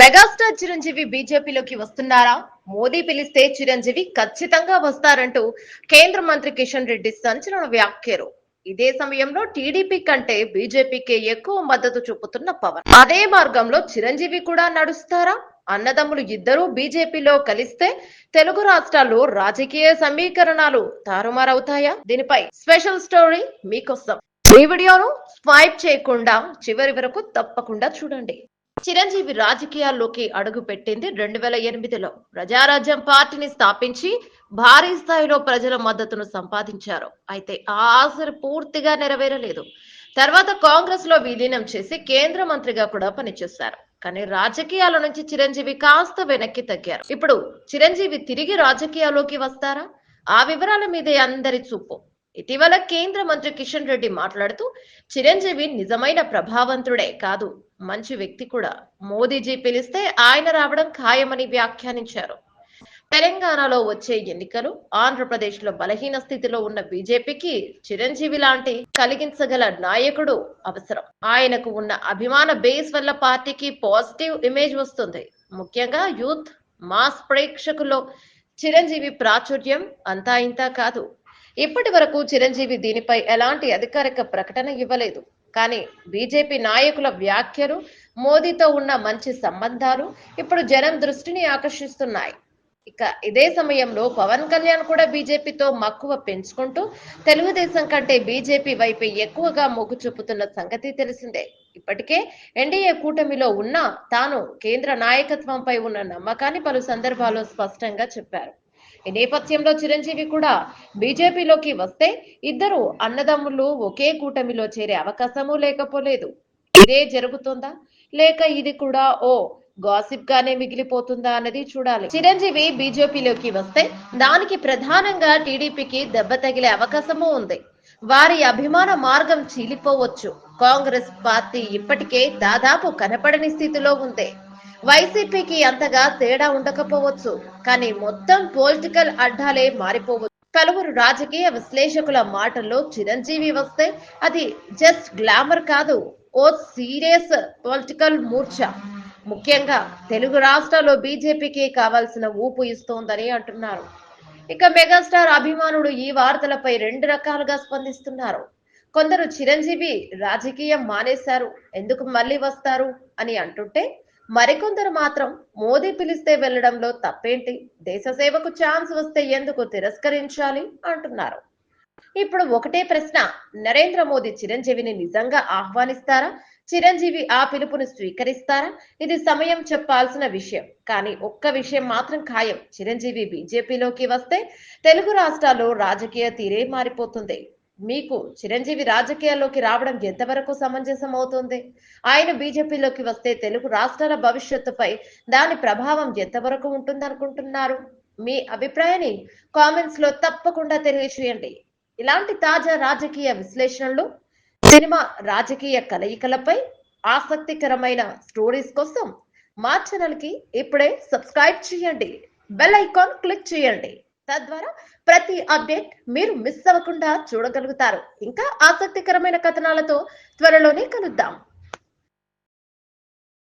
Megastar Chiranjeevi బీజేపీలోకి వస్తున్నారా? మోదీ పిలిస్తే చిరంజీవి ఖచ్చితంగా వస్తారంటూ కేంద్ర మంత్రి కిషన్ రెడ్డి సంచలన వ్యాఖ్యలు. ఇదే సమయంలో టీడీపీ కంటే బీజేపీకే ఎక్కువ మద్దతు చూపుతున్న పవన్. అదే మార్గంలో చిరంజీవి కూడా నడుస్తారా? అన్నదమ్ములు ఇద్దరూ బీజేపీలో కలిస్తే తెలుగు రాష్ట్రాల్లో రాజకీయ సమీకరణాలు తారుమారవుతాయా? దీనిపై స్పెషల్ స్టోరీ మీకోసం. ఈ వీడియోను స్వైప్ చేయకుండా చివరి వరకు తప్పకుండా చూడండి. చిరంజీవి రాజకీయాల్లోకి అడుగు పెట్టింది రెండు వేల ఎనిమిదిలో. ప్రజారాజ్యం పార్టీని స్థాపించి భారీ స్థాయిలో ప్రజల మద్దతును సంపాదించారు. అయితే ఆ ఆశలు పూర్తిగా నెరవేరలేదు. తర్వాత కాంగ్రెస్లో విలీనం చేసి కేంద్ర మంత్రిగా కూడా పనిచేశారు. కానీ రాజకీయాల నుంచి చిరంజీవి కాస్త వెనక్కి తగ్గారు. ఇప్పుడు చిరంజీవి తిరిగి రాజకీయాల్లోకి వస్తారా? ఆ వివరాల మీదే అందరి చూపు. ఇటీవల కేంద్ర మంత్రి కిషన్ రెడ్డి మాట్లాడుతూ చిరంజీవి నిజమైన ప్రభావంతుడే కాదు. మంచి వ్యక్తి కూడా మోదీజీ పిలిస్తే ఆయన రావడం ఖాయమని వ్యాఖ్యానించారు. తెలంగాణలో వచ్చే ఎన్నికలు ఆంధ్రప్రదేశ్లో బలహీన స్థితిలో ఉన్న బీజేపీకి చిరంజీవి లాంటి కలిగించగల నాయకుడు అవసరం. ఆయనకు ఉన్న అభిమాన బేస్ వల్ల పార్టీకి పాజిటివ్ ఇమేజ్ వస్తుంది. ముఖ్యంగా యూత్ మాస్ ప్రేక్షకుల్లో చిరంజీవి ప్రాచుర్యం అంతా ఇంతా కాదు. ఇప్పటి వరకు చిరంజీవి దీనిపై ఎలాంటి అధికారిక ప్రకటన ఇవ్వలేదు. కానీ బీజేపీ నాయకుల వ్యాఖ్యలు మోదీతో ఉన్న మంచి సంబంధాలు ఇప్పుడు జనం దృష్టిని ఆకర్షిస్తున్నాయి. ఇక ఇదే సమయంలో పవన్ కళ్యాణ్ కూడా బీజేపీతో మక్కువ పెంచుకుంటూ తెలుగుదేశం కంటే బీజేపీ వైపే ఎక్కువగా మొగ్గు చూపుతున్న సంగతి తెలిసిందే. ఇప్పటికే ఎన్డీఏ కూటమిలో ఉన్న తాను కేంద్ర నాయకత్వంపై ఉన్న నమ్మకాన్ని పలు సందర్భాల్లో స్పష్టంగా చెప్పారు. ఈ నేపథ్యంలో చిరంజీవి కూడా బీజేపీలోకి వస్తే ఇద్దరు అన్నదమ్ములు ఒకే కూటమిలో చేరే అవకాశము లేకపోలేదు. ఇదే జరుగుతుందా? లేక ఇది కూడా ఓ గాసిప్ గానే మిగిలిపోతుందా అన్నది చూడాలి. చిరంజీవి బీజేపీలోకి వస్తే దానికి ప్రధానంగా టీడీపీకి దెబ్బ తగిలే అవకాశము ఉంది. వారి అభిమాన మార్గం చీలిపోవచ్చు. కాంగ్రెస్ పార్టీ ఇప్పటికే దాదాపు కనపడని స్థితిలో ఉంది. వైసీపీకి అంతగా తేడా ఉండకపోవచ్చు కానీ మొత్తం పొలిటికల్ అడ్డాలే మారిపోవచ్చు. పలువురు రాజకీయ విశ్లేషకుల మాటల్లో చిరంజీవి వస్తే అది జస్ట్ గ్లామర్ కాదు ఓ సీరియస్ పొలిటికల్ మూర్ఛ. ముఖ్యంగా తెలుగు రాష్ట్రాల్లో బీజేపీకి కావాల్సిన ఊపు ఇస్తోందని అంటున్నారు. ఇక మెగాస్టార్ అభిమానులు ఈ వార్తలపై రెండు రకాలుగా స్పందిస్తున్నారు. కొందరు చిరంజీవి రాజకీయం మానేశారు ఎందుకు మళ్ళీ వస్తారు అని అంటుంటే మరికొందరు మాత్రం మోదీ పిలిస్తే వెళ్ళడంలో తప్పేంటి? దేశ సేవకు ఛాన్స్ వస్తే ఎందుకు తిరస్కరించాలి? అంటున్నారు. ఇప్పుడు ఒకటే ప్రశ్న. నరేంద్ర మోదీ చిరంజీవిని నిజంగా ఆహ్వానిస్తారా? చిరంజీవి ఆ పిలుపును స్వీకరిస్తారా? ఇది సమయం చెప్పాల్సిన విషయం. కానీ ఒక్క విషయం మాత్రం ఖాయం. చిరంజీవి బీజేపీలోకి వస్తే తెలుగు రాష్ట్రాల్లో రాజకీయ తీరే మారిపోతుంది. మీకు చిరంజీవి రాజకీయాల్లోకి రావడం ఎంతవరకు సమంజసం అవుతుంది? ఆయన బీజేపీలోకి వస్తే తెలుగు రాష్ట్రాల భవిష్యత్తుపై దాని ప్రభావం ఎంతవరకు ఉంటుందనుకుంటున్నారు? మీ అభిప్రాయాన్ని కామెంట్స్లో తప్పకుండా తెలియచేయండి. ఇలాంటి తాజా రాజకీయ విశ్లేషణలు సినిమా రాజకీయ కలయికలపై ఆసక్తికరమైన స్టోరీస్ కోసం మా ఛానల్కి ఇప్పుడే సబ్స్క్రైబ్ చేయండి. బెల్ ఐకాన్ క్లిక్ చేయండి. తద్వారా ప్రతి అప్డేట్ మీరు మిస్ అవ్వకుండా చూడగలుగుతారు. ఇంకా ఆసక్తికరమైన కథనాలతో త్వరలోనే కలుద్దాం.